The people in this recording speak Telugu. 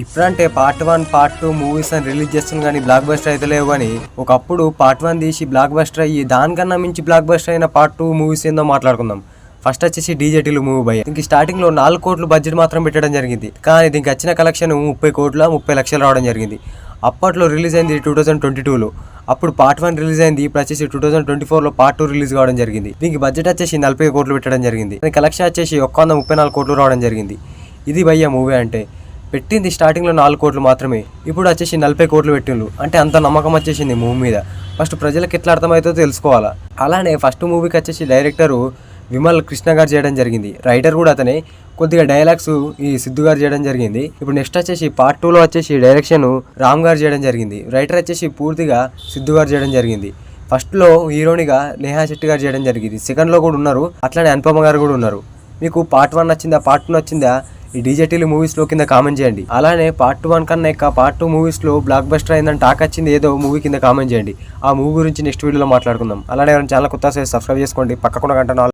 ఇప్పుడంటే part one part two movies అని రిలీజ్ చేస్తుంది కానీ బ్లాక్ బస్టర్ అయితే లేవు కానీ ఒకప్పుడు పార్ట్ వన్ తీసి బ్లాక్ బస్టర్ అయ్యి దానికన్నా మించి బ్లాక్ బస్టర్ అయిన పార్ట్ టూ మూవీస్ ఏందో మాట్లాడుకుందాం. ఫస్ట్ వచ్చేసి డీజేటీలు మూవీ అయ్యాయి దీనికి స్టార్టింగ్లో నాలుగు కోట్లు బడ్జెట్ మాత్రం పెట్టడం జరిగింది. కానీ దీనికి వచ్చిన కలెక్షన్ ముప్పై కోట్ల ముప్పై లక్షలు రావడం జరిగింది. అప్పట్లో రిలీజ్ అయింది టూ థౌసండ్ ట్వంటీ టూలో అప్పుడు పార్ట్ వన్ రిలీజ్ అయింది ఇప్పుడు వచ్చేసి టూ థౌసండ్ ట్వంటీ ఫోర్లో పార్ట్ టూ రిలీజ్ కావడం జరిగింది. దీనికి బడ్జెట్ వచ్చేసి నలభై కోట్లు పెట్టడం జరిగింది. దీని కలెక్షన్ వచ్చేసి ఒక్క వంద ముప్పై నాలుగు కోట్లు రావడం జరిగింది. ఇది భయ్య మూవీ అంటే. పెట్టింది స్టార్టింగ్లో నాలుగు కోట్లు మాత్రమే. ఇప్పుడు వచ్చేసి నలభై కోట్లు పెట్టిండ్రు. అంటే అంత నమ్మకం వచ్చేసింది మూవీ మీద. ఫస్ట్ ప్రజలకు ఎట్లా అర్థమవుతుందో తెలుసుకోవాలా. అలానే ఫస్ట్ మూవీకి వచ్చేసి డైరెక్టరు విమల్ కృష్ణ గారు చేయడం జరిగింది. రైటర్ కూడా అతనే. కొద్దిగా డైలాగ్స్ ఈ సిద్ధు గారు చేయడం జరిగింది. ఇప్పుడు నెక్స్ట్ వచ్చేసి పార్ట్ టూలో వచ్చేసి డైరెక్షన్ రామ్ గారు చేయడం జరిగింది. రైటర్ వచ్చేసి పూర్తిగా సిద్ధు గారు చేయడం జరిగింది. ఫస్ట్లో హీరోనిగా నేహా శెట్టి గారు చేయడం జరిగింది. సెకండ్లో కూడా ఉన్నారు. అట్లానే అనుపమ గారు కూడా ఉన్నారు. మీకు పార్ట్ వన్ నచ్చిందా పార్ట్ టూ నచ్చిందా? ఈ డీజేటీలు మూవీస్లో కింద కామెంట్ చేయండి. అలానే పార్ట్ వన్ కన్నా ఎక్కువ పార్ట్ టూ మూవీస్లో బ్లాక్ బస్టర్ అయిందని టాక్ వచ్చింది ఏదో మూవీ కింద కామెంట్ చేయండి. ఆ మూవీ గురించి నెక్స్ట్ వీడియోలో మాట్లాడుకుందాం. అలానే ఎవరైనా ఛానల్ కొత్త సబ్స్క్రైబ్ చేసుకోండి. పక్కకుండా గంట